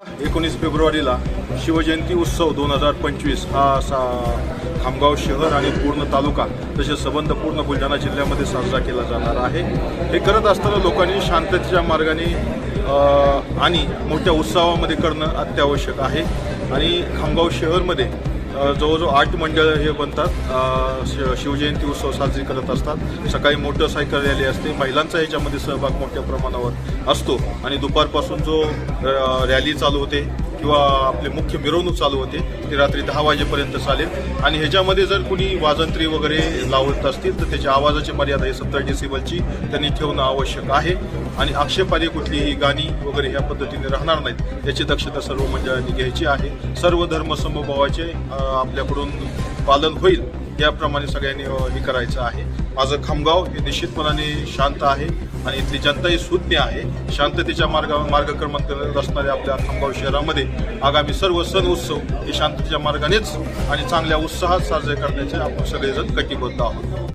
एकोणीस फेब्रुवारीला शिवजयंती उत्सव दोन हजार पंचवीस हा सा खामगाव शहर आणि पूर्ण तालुका तसेच संबंध पूर्ण बुलढाणा जिल्ह्यामध्ये साजरा केला जाणार आहे. हे करत असताना लोकांनी शांततेच्या मार्गाने आणि मोठ्या उत्सवामध्ये करणं अत्यावश्यक आहे. आणि खामगाव शहरमध्ये जवळजवळ आठ मंडळ हे बनतात. शि- शिवजयंती उत्सव साजरी करत असतात. सकाळी मोटरसायकल रॅली असते. महिलांचा याच्यामध्ये सहभाग मोठ्या प्रमाणावर असतो. आणि दुपारपासून जो रॅली चालू होते किंवा आपले मुख्य मिरवणूक चालू होते ती रात्री दहा वाजेपर्यंत चालेल. आणि ह्याच्यामध्ये जर कुणी वाजंत्री वगैरे लावत असतील तर त्याच्या आवाजाची मर्यादा ही सत्तर डेसिबलची त्यांनी ठेवणं आवश्यक आहे. आणि आक्षेपाने कुठलीही गाणी वगैरे ह्या पद्धतीने राहणार नाहीत. याची दक्षता सर्व मंडळांनी घ्यायची आहे. सर्व धर्म समभावाचे आपल्याकडून पालन होईल. याप्रमाणे सगळ्यांनी हे करायचं आहे. माझं खामगाव हे निश्चितपणाने शांत आहे आणि इथली जनताही सुज्ञ आहे. शांततेच्या मार्गा मार्गक्रमण करत असणाऱ्या आपल्या खामगाव शहरामध्ये आगामी सर्व सण उत्सव हे शांततेच्या मार्गानेच आणि चांगल्या उत्साहात साजरे करण्याचे आपण सगळेजण कटिबद्ध आहोत.